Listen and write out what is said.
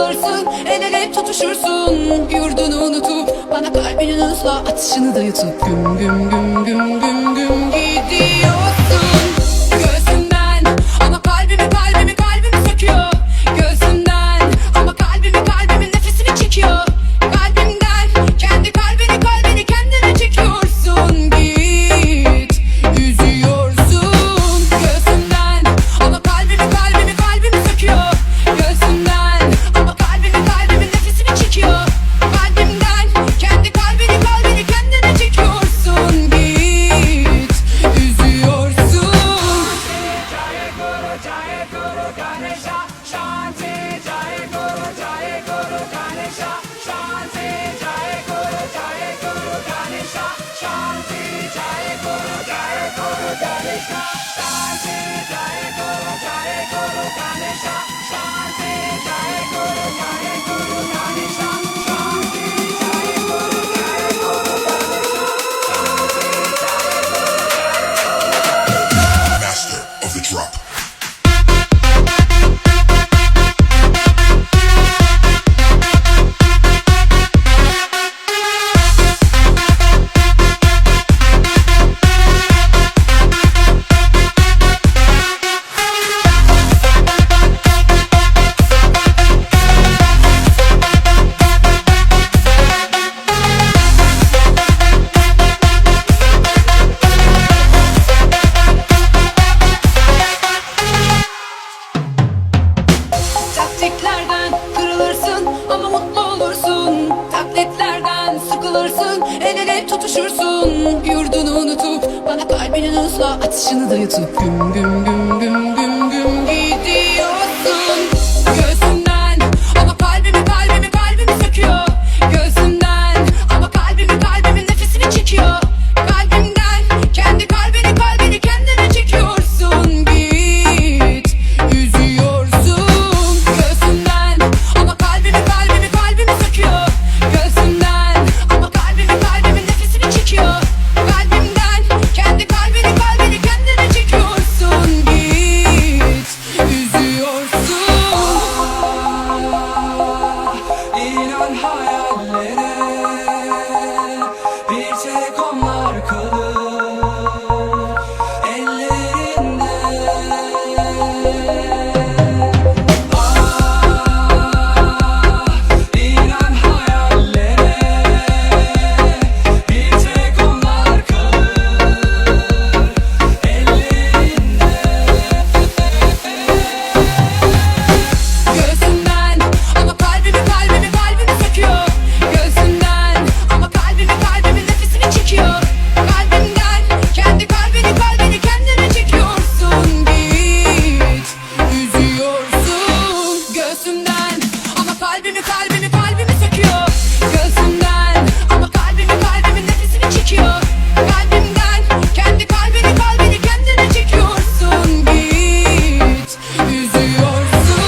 sarılırsın El ele tutuşursun Yurdunu unutup bana kalbinin hızla Atışını da yutup güm güm güm güm güm güm gidiyor「シャンシー最高最高の神社」「シャンシ」konuşursun Yurdunu unutup bana kalbinin hızla atışını da yutup. Güm güm güm güm güm. kalbimi kalbimi kalbimi söküyor. Gözümden ama kalbimi kalbimi nefesini çekiyor. Kalbimden kendi kalbini kalbini kendine çekiyorsun. Git üzüyorsun.